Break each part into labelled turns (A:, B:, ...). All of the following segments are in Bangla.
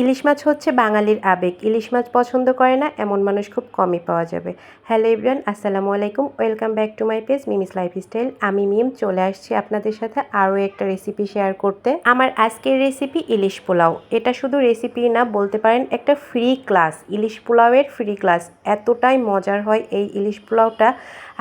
A: ইলিশ মাছ হচ্ছে বাঙালির আবেগ। ইলিশ মাছ পছন্দ করে না, এমন মানুষ খুব কমই পাওয়া যাবে। হ্যালো ইব্রান আসসালামু আলাইকুম। Welcome back to my page Mim's lifestyle. আমি মিম, চলে আসছি আপনাদের সাথে আরও একটা রেসিপি শেয়ার করতে। আমার আজকের রেসিপি ইলিশ পোলাও। এটা শুধু রেসিপি না, বলতে পারেন একটা ফ্রি ক্লাস। ইলিশ পোলাওয়ের ফ্রি ক্লাস। এতটাই মজার হয় এই ইলিশ পোলাওটা।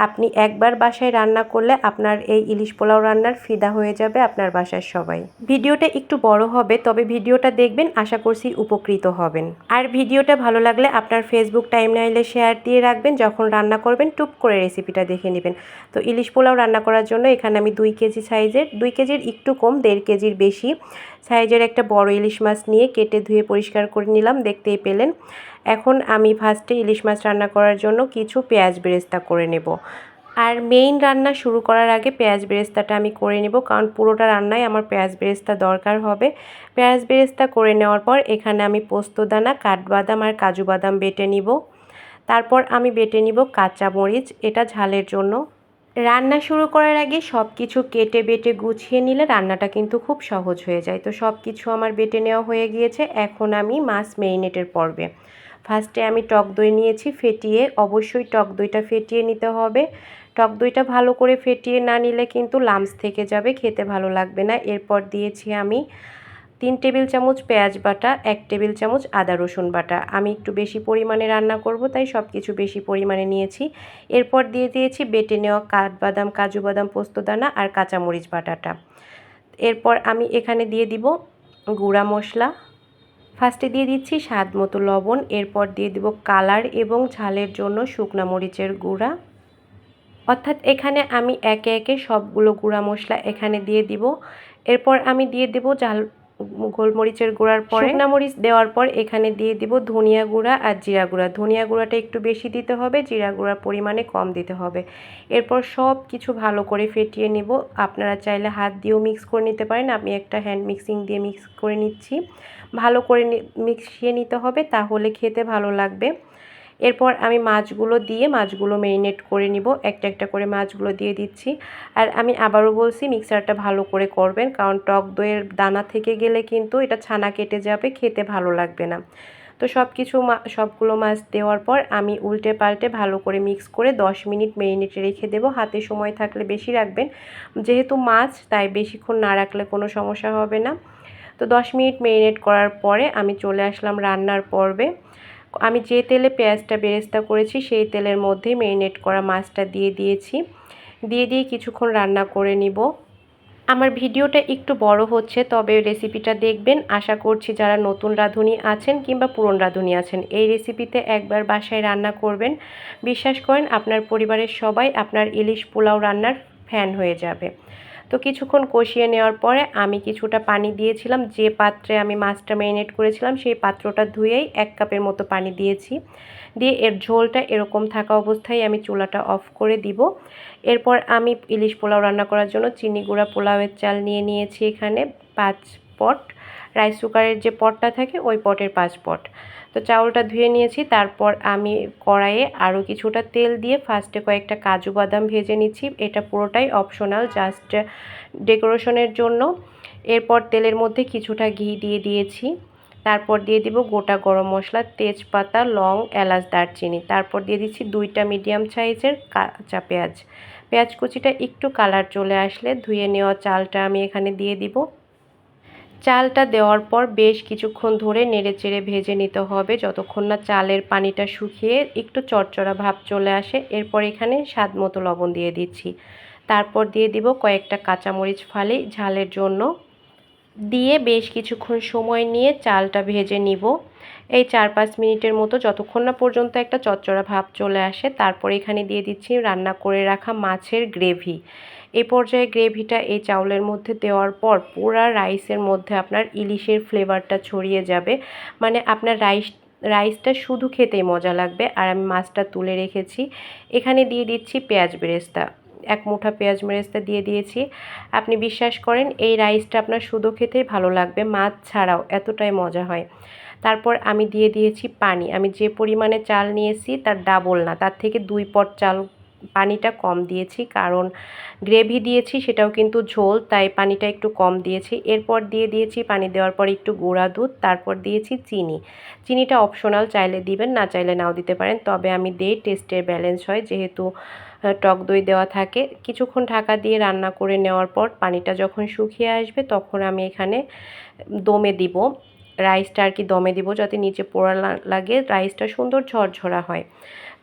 A: আপনি একবার বাসায় রান্না করলে আপনার এই ইলিশ পোলাও রান্নার ফিদা হয়ে যাবে আপনার বাসার সবাই। ভিডিওটা একটু বড় হবে, তবে ভিডিওটা দেখবেন। আশা করছি উপকৃত হবেন। আর ভিডিওটা ভালো লাগলে আপনার ফেসবুক টাইম নাইলে শেয়ার দিয়ে রাখবেন, যখন রান্না করবেন, টুপ করে রেসিপিটা দেখে নেবেন। তো ইলিশ পোলাও রান্না করার জন্য এখানে আমি দুই কেজি সাইজের, দুই কেজির একটু কম, দেড় কেজির বেশি সাইজের একটা বড় ইলিশ মাছ নিয়ে কেটে ধুয়ে পরিষ্কার করে নিলাম, দেখতেই পেলেন। এখন আমি ফার্স্টে ইলিশ মাছ রান্না করার জন্য কিছু পেঁয়াজ বেরেস্তা করে নেব। আর মেইন রান্না শুরু করার আগে পেঁয়াজ বেরেস্তাটা আমি করে নেব, কারণ পুরোটা রান্নায় আমার পেঁয়াজ বেরেস্তা দরকার হবে। পেঁয়াজ বেরেস্তা করে নেওয়ার পর এখানে আমি পোস্তদানা কাঠবাদাম আর কাজু বাদাম বেটে নিব। তারপর আমি বেটে নিব কাঁচা মরিচ, এটা ঝালের জন্য। রান্না শুরু করার আগে সব কিছু কেটে বেটে গুছিয়ে নিলে রান্নাটা কিন্তু খুব সহজ হয়ে যায়। তো সব কিছু আমার বেটে নেওয়া হয়ে গিয়েছে, এখন আমি মাছ মেরিনেটের পর্বে। ফার্স্টে আমি টক দই নিয়েছি, ফেটিয়ে অবশ্যই টক দইটা ফেটিয়ে নিতে হবে। টক দইটা ভালো করে ফেটিয়ে না নিলে কিন্তু লামস থেকে যাবে, খেতে ভালো লাগবে না। এরপর দিয়েছি আমি তিন টেবিল চামচ পেঁয়াজ বাটা, এক টেবিল চামচ আদা রসুন বাটা। আমি একটু বেশি পরিমাণে রান্না করব, তাই সব কিছু বেশি পরিমাণে নিয়েছি। এরপর দিয়ে দিয়েছি বেটে নেওয়া কাঠবাদাম, কাজু বাদাম পোস্তদানা আর কাঁচামরিচ বাটাটা। এরপর আমি এখানে দিয়ে দিব গুঁড়া মশলা। ফার্স্টে দিয়ে দিচ্ছি স্বাদ মতো লবণ। এরপর দিয়ে দিব কালার এবং ঝালের জন্য শুকনা মরিচের গুঁড়া। অর্থাৎ এখানে আমি একে একে সবগুলো গুঁড়া মশলা এখানে দিয়ে দিব। এরপর আমি দিয়ে দেব ঝাল গোলমরিচের গুঁড়ার পরে। শুকনা মরিচ দেওয়ার পর এখানে দিয়ে দিব ধনিয়া গুঁড়া আর জিরা গুঁড়া। ধনিয়া গুঁড়াটা একটু বেশি দিতে হবে, জিরা গুঁড়ার পরিমাণে কম দিতে হবে। এরপর সব কিছু ভালো করে ফেটিয়ে নিব। আপনারা চাইলে হাত দিয়েও মিক্স করে নিতে পারেন। আমি একটা হ্যান্ড মিক্সিং দিয়ে মিক্স করে নিচ্ছি। ভালো করে মিক্সিয়ে নিতে হবে, তাহলে খেতে ভালো লাগবে। এরপর আমি মাছগুলো দিয়ে মাছগুলো মেরিনেট করে নিব। একটা একটা করে মাছগুলো দিয়ে দিচ্ছি। আর আমি আবারও বলছি মিক্সারটা ভালো করে করবেন, কারণ টক দইয়ের দানা থেকে গেলে কিন্তু এটা ছানা কেটে যাবে, খেতে ভালো লাগবে না। তো সব কিছু সবগুলো মাছ দেওয়ার পর আমি উল্টে পাল্টে ভালো করে মিক্স করে 10 মিনিট মেরিনেটে রেখে দেবো। হাতে সময় থাকলে বেশি রাখবেন। যেহেতু মাছ, তাই বেশিক্ষণ না রাখলে কোনো সমস্যা হবে না। তো 10 মিনিট মেরিনেট করার পরে আমি চলে আসলাম রান্নার পর্বে। আমি যে তেলে পেঁয়াজটা বেরেস্তা করেছি, সেই তেলের মধ্যে মেরিনেট করা মাছটা দিয়ে দিয়েছি। দিয়ে দিয়ে কিছুক্ষণ রান্না করে নিব। আমার ভিডিওটা একটু বড় হচ্ছে, তবে রেসিপিটা দেখবেন। আশা করছি যারা নতুন রাঁধুনি আছেন কিংবা পুরন রাঁধুনি আছেন, এই রেসিপিতে একবার বাসায় রান্না করবেন। বিশ্বাস করেন, আপনার পরিবারের সবাই আপনার ইলিশ পোলাও রান্নার ফ্যান হয়ে যাবে। তো কিছুক্ষণ কষিয়ে নেওয়ার পরে আমি কিছুটা পানি দিয়েছিলাম। যে পাত্রে আমি মাছটা ম্যারিনেট করেছিলাম, সেই পাত্রটা ধুয়েই এক কাপের মতো পানি দিয়েছি। দিয়ে এর ঝোলটা এরকম থাকা অবস্থায় আমি চুলাটা অফ করে দিব। এরপর আমি ইলিশ পোলাও রান্না করার জন্য চিনি গুঁড়া, পোলাওয়ের চাল নিয়ে নিয়েছি এখানে পাঁচ পট। রাইস কুকারের যে পটটা থাকে, ওই পটের পাঁচ পট। তো চাউলটা ধুয়ে নিয়েছি, তারপর আমি কড়াইয়ে আরও কিছুটা তেল দিয়ে ফার্স্টে কয়েকটা কাজু বাদাম ভেজে নিচ্ছি। এটা পুরোটাই অপশনাল জাস্ট ডেকোরেশনের জন্য। এরপর তেলের মধ্যে কিছুটা ঘি দিয়ে দিয়েছি। তারপর দিয়ে দিব গোটা গরম মশলা, তেজপাতা, লং, এলাচ, দারচিনি। তারপর দিয়ে দিচ্ছি দুইটা মিডিয়াম সাইজের কাঁচা পেঁয়াজ। পেঁয়াজ কুচিটা একটু কালার চলে আসলে ধুয়ে নেওয়া চালটা আমি এখানে দিয়ে দিব। চালটা দেওয়ার পর বেশ কিছুক্ষণ ধরে নেড়ে চেড়ে ভেজে নিতে হবে। যতক্ষণ না চালের পানিটা শুকিয়ে একটু চড়চড়া ভাব চলে আসে, এরপর এখানে স্বাদ মতো লবণ দিয়ে দিচ্ছি। তারপর দিয়ে দিব কয়েকটা কাঁচামরিচ ফালি ঝালের জন্য। দিয়ে বেশ কিছুক্ষণ সময় নিয়ে চালটা ভেজে নিব। এই চার পাঁচ মিনিটের মতো যতক্ষণ না পর্যন্ত একটা চচ্চড়া ভাব চলে আসে, তারপর এখানে দিয়ে দিচ্ছি রান্না করে রাখা মাছের গ্রেভি। এই পর্যায়ে গ্রেভিটা এই চাউলের মধ্যে দেওয়ার পর পুরা রাইসের মধ্যে আপনার ইলিশের ফ্লেভারটা ছড়িয়ে যাবে। মানে আপনার রাইস, রাইসটা শুধু খেতেই মজা লাগবে। আর আমি মাছটা তুলে রেখেছি। এখানে দিয়ে দিচ্ছি পেঁয়াজ বেরেস্তা। এক মুঠা পেঁয়াজ মেরেস্তা দিয়ে দিয়েছি। আপনি বিশ্বাস করেন, এই রাইসটা আপনার শুধু খেতেই ভালো লাগবে, মাছ ছাড়াও এতটাই মজা হয়। তারপর আমি দিয়ে দিয়েছি পানি। আমি যে পরিমাণে চাল নিয়েছি, তার ডাবল না, তার থেকে দুই পট চাল পানিটা কম দিয়েছি, কারণ গ্রেভি দিয়েছি সেটাও কিন্তু ঝোল, তাই পানিটা একটু কম দিয়েছি। এরপর দিয়ে দিয়েছি, পানি দেওয়ার পর একটু গুঁড়া দুধ, তারপর দিয়েছি চিনি। চিনিটা অপশনাল চাইলে দিবেন, না চাইলে নাও দিতে পারেন। তবে আমি দেই, টেস্টের ব্যালেন্স হয়, যেহেতু টক দই দেওয়া থাকে। কিছুক্ষণ ঢাকা দিয়ে রান্না করে নেওয়ার পর পানিটা যখন শুকিয়ে আসবে, তখন আমি এখানে দমে দিব। রাইসটা আর কি দমে দিব, যাতে নিচে পোড়া লাগে। রাইসটা সুন্দর ঝরঝরা হয়।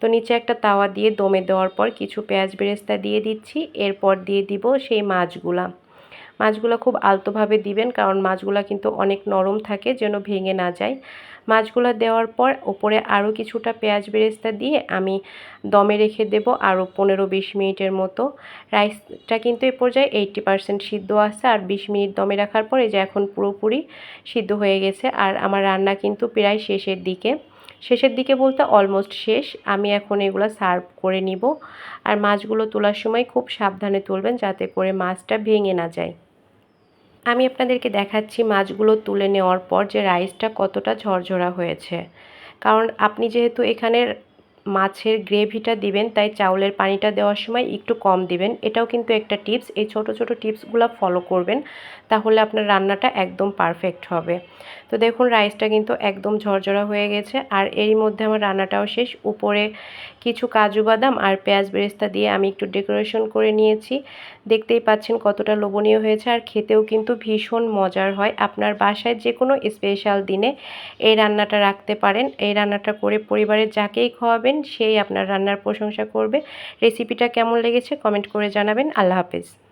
A: তো নিচে একটা তাওয়া দিয়ে দমে দেওয়ার পর কিছু পেঁয়াজ বেরেস্তা দিয়ে দিচ্ছি। এরপর দিয়ে দিব সেই মাছগুলা। মাছগুলো খুব আলতোভাবে দিবেন কারণ মাছগুলো কিন্তু অনেক নরম থাকে যেন ভেঙে না যায়। মাছগুলো দেওয়ার পর ওপরে আরও কিছুটা পেঁয়াজ বেরেস্তা দিয়ে আমি দমে রেখে দেব আরও পনেরো বিশ মিনিটের মতো। রাইসটা কিন্তু এ পর্যায়ে এইটটি পারসেন্ট সিদ্ধ আছে আর বিশ মিনিট দমে রাখার পরে যে এখন পুরোপুরি সিদ্ধ হয়ে গেছে আর আমার রান্না কিন্তু প্রায় শেষের দিকে। শেষের দিকে বলতে অলমোস্ট শেষ। আমি এখন এগুলো সার্ভ করে নিব। আর মাছগুলো তোলার সময় খুব সাবধানে তুলবেন যাতে করে মাছটা ভেঙে না যায়। আমি আপনাদেরকে দেখাচ্ছি মাছগুলো তুলে নেওয়ার পর যে রাইসটা কতটা ঝরঝরা হয়েছে। কারণ আপনি যেহেতু এখানে মাছের গ্রেভিটা দিবেন, তাই চাউলের পানিটা দেওয়ার সময় একটু কম দিবেন। এটাও কিন্তু একটা টিপস এই ছোট ছোট টিপসগুলো ফলো করবেন, তাহলে আপনার রান্নাটা একদম পারফেক্ট হবে। তো দেখুন রাইসটা কিন্তু একদম ঝরঝরা হয়ে গেছে। আর এরই মধ্যে আমার রান্নাটাও শেষ। উপরে কিছু কাজু বাদাম আর পেঁয়াজ বেরেস্তা দিয়ে আমি একটু ডেকোরেশন করে নিয়েছি। দেখতেই পাচ্ছেন কতটা লোভনীয় হয়েছে। আর খেতেও কিন্তু ভীষণ মজার হয়। আপনার বাসায় যে কোনো স্পেশাল দিনে এই রান্নাটা রাখতে পারেন। এই রান্নাটা করে পরিবারের যাকেই খাওয়াবেন, সেই আপনার রান্নার প্রশংসা করবে। রেসিপিটা কেমন লেগেছে কমেন্ট করে জানাবেন। আল্লাহ হাফেজ।